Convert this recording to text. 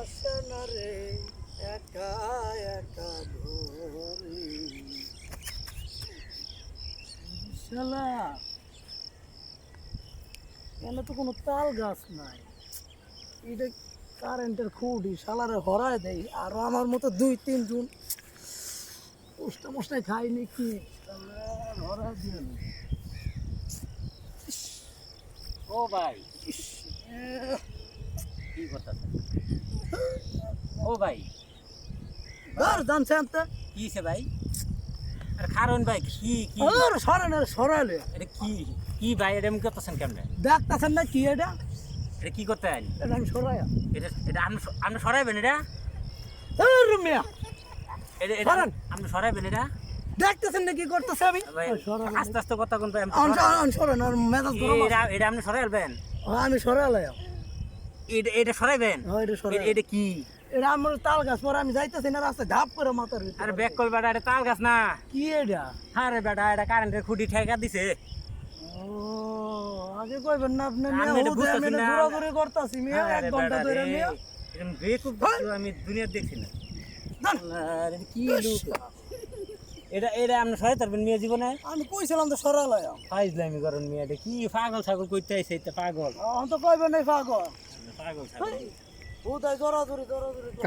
আসে রে একা একা ঘরে শালা এখানে তো কোনো তাল গাছ নাই। এটা কারেন্টের খুঁটি শালারে হরায় দেয়। আর আমার মতো দুই তিন জন পোস্টা মোস্টায় খাইনি কি হরায় দিয়ে। ও ভাই ইস, এহ, কি করতেছে ও ভাই। ধর জানছেন তো কি সে ভাই? আর খারণ ভাই কি কি? আর সরেন আর সরাইলে এটা কি কি ভাই এটা এমন করতেছেন কেমনে? দেখতেছেন না কি এটা? এটা কি করতে আইন এটা আমি সরাইয়া এটা এটা আপনি আপনি সরাইবেন এটা? আর মিয়া। এটা এটা সরান। আপনি সরাইবেন এটা? দেখতেছেন না কি করতেছে আমি। আস্তে আস্তে কথা কোন ভাই আমি আন আর মেজাজ গরম এটা এটা আপনি সরাইবেন আমি সরাইলাম এটা এটা সরাইবেন? হ্যাঁ এটা কি? এটা আমার তাল গাছ পরে আমি যাইতেছি না রাস্তায় ধাপ করে মাথার। আরে ব্যাক কল বেটা এটা তাল গাছ না। কি এটা? আরে বেটা এটা কারেন্টের খুঁটি ঠেকা দিছে। ও আগে কইবেন না আপনি ঘোরাঘুরি করতাছি মিয়া এক ঘণ্টা ধরে বেকুব আমি দুনিয়াতে দেখছি না। কি লোক এটা এটা আপনি সরাই পারবেন মেয়ে জীবনে? আমি কইছিলাম তো সরাইলাম ফাইজলামি করেন মেয়ে এটা কি পাগল ছাগল কইতে আইছে পাগল। আমি তো কইবেন নাই পাগল। ছাগল। হুদাই জোরাজুরি জোরাজুরি